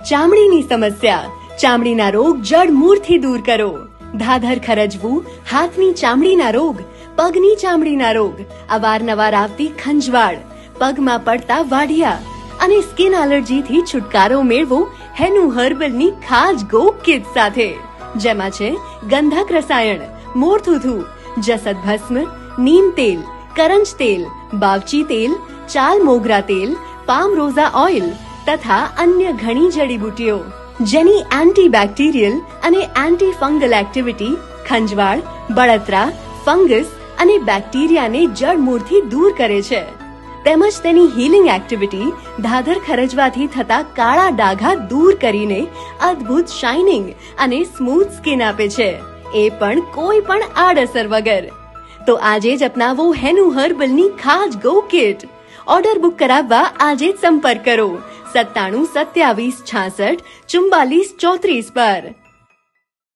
ચામડીની સમસ્યા. ચામડીના રોગ જડ મૂળથી દૂર કરો. ધાધર ખરજવું, હાથની ચામડીના રોગ, પગની ચામડીના રોગ અવારનવાર આવતી ખંજવાળ, પગમાં પડતા વાઢિયા અને સ્કિન એલર્જીથી છુટકારો મેળવો હેનુ હર્બલની ખાસ ગો કિટ સાથે. જેમાં છે ગંધક રસાયણ, મોરથુથુ, જસદ ભસ્મ, નીમ તેલ, કરંજ તેલ, બાવચી તેલ, ચાલ મોગરા તેલ, પામ રોઝા ઓઇલ તથા અન્ય ઘણી જડીબુટીઓ, જેની એન્ટીબેક્ટેરિયલ અને એન્ટી ફંગલ એક્ટિવિટી, ખંજવાળ, બળતરા, ફંગસ અને બેક્ટેરિયાને જડમૂળથી દૂર કરે છે. તેમજ તેની હીલિંગ એક્ટિવિટી ધાધર ખરજવાથી થતા કાળા ડાઘા દૂર કરીને અદ્ભુત શાઇનિંગ અને સ્મૂથ સ્કિન આપે છે. એ પણ કોઈ પણ આડઅસર વગર. તો આજે જ અપનાવો હેનુ હર્બલની ખાસ ગો કિટ ઓર્ડર બુક કરાવવા આજે જ સંપર્ક કરો. સત્તાણું સત્યાવીસ છાસઠ ચુમ્બાલીસ ચોત્રીસ પર.